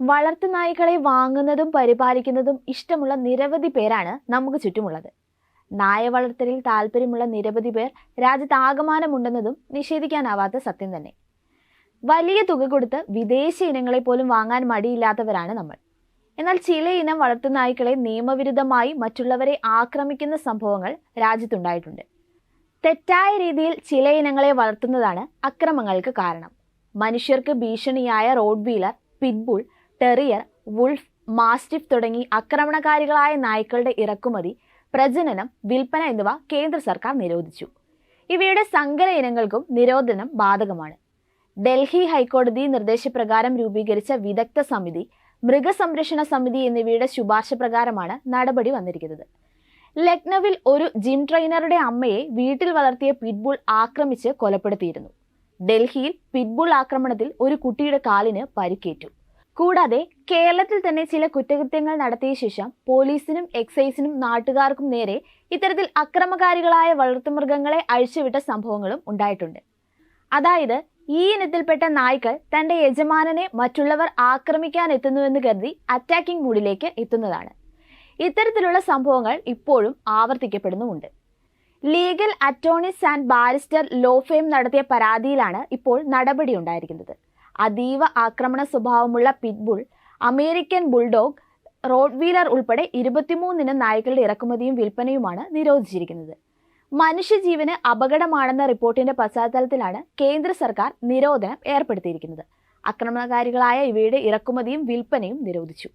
വളർത്തുനായ്ക്കളെ വാങ്ങുന്നതും പരിപാലിക്കുന്നതും ഇഷ്ടമുള്ള നിരവധി പേരാണ് നമുക്ക് ചുറ്റുമുള്ളത്. നായ വളർത്തലിൽ താല്പര്യമുള്ള നിരവധി പേർ രാജ്യത്ത് ആകമാനമുണ്ടെന്നതും നിഷേധിക്കാനാവാത്ത സത്യം തന്നെ. വലിയ തുക കൊടുത്ത് വിദേശ ഇനങ്ങളെ പോലും വാങ്ങാൻ മടിയില്ലാത്തവരാണ് നമ്മൾ. എന്നാൽ ചില ഇനം വളർത്തുനായ്ക്കളെ നിയമവിരുദ്ധമായി മറ്റുള്ളവരെ ആക്രമിക്കുന്ന സംഭവങ്ങൾ രാജ്യത്തുണ്ടായിട്ടുണ്ട്. തെറ്റായ രീതിയിൽ ചില ഇനങ്ങളെ വളർത്തുന്നതാണ് അക്രമങ്ങൾക്ക് കാരണം. മനുഷ്യർക്ക് ഭീഷണിയായ rottweiler pit bull terrier wolf mastiff തുടങ്ങി ആക്രമണകാരികളായ നായ്ക്കളുടെ ഇറക്കുമതി പ്രജനനം വിൽപ്പന എന്നിവ കേന്ദ്ര സർക്കാർ നിരോധിച്ചു. ഇവയുടെ സങ്കര ഇനങ്ങൾക്കും നിരോധനം ബാധകമാണ്. ഡൽഹി ഹൈക്കോടതി നിർദ്ദേശപ്രകാരം രൂപീകരിച്ച വിദഗ്ധ സമിതി മൃഗസംരക്ഷണ സമിതി എന്നിവയുടെ ശുപാർശ പ്രകാരമാണ് നടപടി വന്നിരിക്കുന്നത്. ലക്നൌവിൽ ഒരു ജിം ട്രെയിനറുടെ അമ്മയെ വീട്ടിൽ വളർത്തിയ പിറ്റ്ബുൾ ആക്രമിച്ച് കൊലപ്പെടുത്തിയിരുന്നു. ഡൽഹിയിൽ പിറ്റ്ബുൾ ആക്രമണത്തിൽ ഒരു കുട്ടിയുടെ കാലിന് പരിക്കേറ്റു. കൂടാതെ കേരളത്തിൽ തന്നെ ചില കുറ്റകൃത്യങ്ങൾ നടത്തിയ ശേഷം പോലീസിനും എക്സൈസിനും നാട്ടുകാർക്കും നേരെ ഇത്തരത്തിൽ അക്രമകാരികളായ വളർത്തുമൃഗങ്ങളെ അഴിച്ചുവിട്ട സംഭവങ്ങളും ഉണ്ടായിട്ടുണ്ട്. അതായത് ഈ ഇനത്തിൽപ്പെട്ട നായ്ക്കൾ തന്റെ യജമാനനെ മറ്റുള്ളവർ ആക്രമിക്കാൻ എത്തുന്നുവെന്ന് കരുതി അറ്റാക്കിംഗ് മൂഡിലേക്ക് എത്തുന്നതാണ്. ഇത്തരത്തിലുള്ള സംഭവങ്ങൾ ഇപ്പോഴും ആവർത്തിക്കപ്പെടുന്നുമുണ്ട്. Legal attorneys and barrister law firm നടത്തിയ പരാതിയിലാണ് ഇപ്പോൾ നടപടി ഉണ്ടായിരിക്കുന്നത്. അതീവ ആക്രമണ സ്വഭാവമുള്ള pit bull American bulldog rottweiler ഉൾപ്പെടെ ഇരുപത്തിമൂന്നിന് നായ്ക്കളുടെ ഇറക്കുമതിയും വിൽപ്പനയുമാണ് നിരോധിച്ചിരിക്കുന്നത്. മനുഷ്യജീവന് അപകടമാണെന്ന റിപ്പോർട്ടിന്റെ പശ്ചാത്തലത്തിലാണ് കേന്ദ്ര സർക്കാർ നിരോധനം ഏർപ്പെടുത്തിയിരിക്കുന്നത്. ആക്രമണകാരികളായ ഇവയുടെ ഇറക്കുമതിയും വിൽപ്പനയും നിരോധിച്ചു.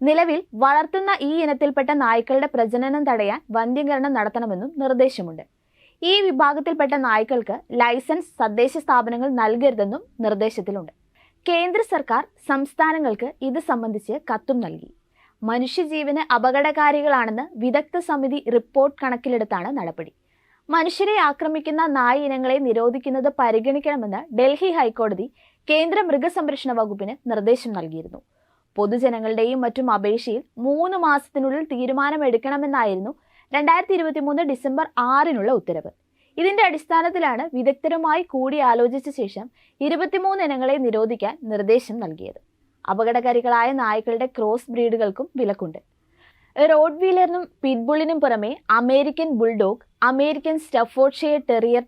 നിലവിൽ വളർത്തുന്ന ഈ ഇനത്തിൽപ്പെട്ട നായ്ക്കളുടെ പ്രജനനം തടയാൻ വന്ധ്യീകരണം നടത്തണമെന്നും നിർദ്ദേശമുണ്ട്. ഈ വിഭാഗത്തിൽപ്പെട്ട നായ്ക്കൾക്ക് ലൈസൻസ് തദ്ദേശ സ്ഥാപനങ്ങൾ നൽകരുതെന്നും നിർദ്ദേശത്തിലുണ്ട്. കേന്ദ്ര സർക്കാർ സംസ്ഥാനങ്ങൾക്ക് ഇത് സംബന്ധിച്ച് കത്തും നൽകി. മനുഷ്യജീവന് അപകടകാരികളാണെന്ന് വിദഗ്ധ സമിതി റിപ്പോർട്ട് കണക്കിലെടുത്താണ് നടപടി. മനുഷ്യരെ ആക്രമിക്കുന്ന നായ ഇനങ്ങളെ നിരോധിക്കുന്നത് പരിഗണിക്കണമെന്ന് ഡൽഹി ഹൈക്കോടതി കേന്ദ്ര മൃഗസംരക്ഷണ വകുപ്പിന് നിർദ്ദേശം നൽകിയിരുന്നു. പൊതുജനങ്ങളുടെയും മറ്റും അപേക്ഷയിൽ മൂന്ന് മാസത്തിനുള്ളിൽ തീരുമാനമെടുക്കണമെന്നായിരുന്നു രണ്ടായിരത്തി ഇരുപത്തി മൂന്ന് ഡിസംബർ ആറിനുള്ള ഉത്തരവ്. ഇതിന്റെ അടിസ്ഥാനത്തിലാണ് വിദഗ്ധരുമായി കൂടിയാലോചിച്ച ശേഷം ഇരുപത്തിമൂന്ന് ഇനങ്ങളെ നിരോധിക്കാൻ നിർദ്ദേശം നൽകിയത്. അപകടകാരികളായ നായ്ക്കളുടെ ക്രോസ് ബ്രീഡുകൾക്കും വിലക്കുണ്ട്. റോഡ് വീലറിനും പിറ്റ്ബുള്ളിനും പുറമെ American bulldog American Staffordshire terrier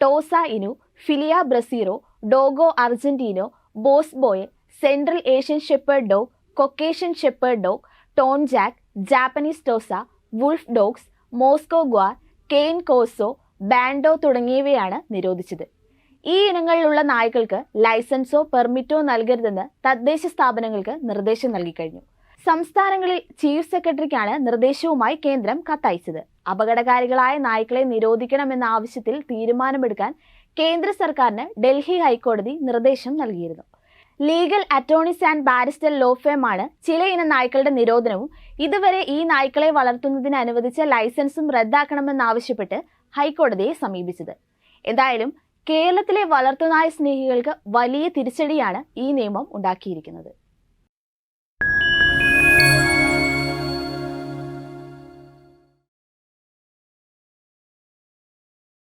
Tosa Inu Fila Brasileiro Dogo Argentino Boerboel Central Asian shepherd dog Caucasian shepherd dog Tornjak Japanese Tosa wolf dogs Moscow guard cane corso bandog തുടങ്ങിയവയാണ് നിരോധിച്ചത്. ഈ ഇനങ്ങളിലുള്ള നായ്ക്കൾക്ക് ലൈസൻസോ പെർമിറ്റോ നൽകരുതെന്ന് തദ്ദേശ സ്ഥാപനങ്ങൾക്ക് നിർദ്ദേശം നൽകിക്കഴിഞ്ഞു. സംസ്ഥാനങ്ങളിൽ ചീഫ് സെക്രട്ടറിക്കാണ് നിർദ്ദേശവുമായി കേന്ദ്രം കത്തയച്ചത്. അപകടകാരികളായ നായ്ക്കളെ നിരോധിക്കണമെന്ന ആവശ്യത്തിൽ തീരുമാനമെടുക്കാൻ കേന്ദ്ര സർക്കാരിന് ഡൽഹി ഹൈക്കോടതി നിർദ്ദേശം നൽകിയിരുന്നു. Legal attorneys and barrister law ഫേമാണ് ചില ഇനം നായ്ക്കളുടെ നിരോധനവും ഇതുവരെ ഈ നായ്ക്കളെ വളർത്തുന്നതിന് അനുവദിച്ച ലൈസൻസും റദ്ദാക്കണമെന്നാവശ്യപ്പെട്ട് ഹൈക്കോടതിയെ സമീപിച്ചത്. എന്തായാലും കേരളത്തിലെ വളർത്തുനായ സ്നേഹികൾക്ക് വലിയ തിരിച്ചടിയാണ് ഈ നിയമം ഉണ്ടാക്കിയിരിക്കുന്നത്.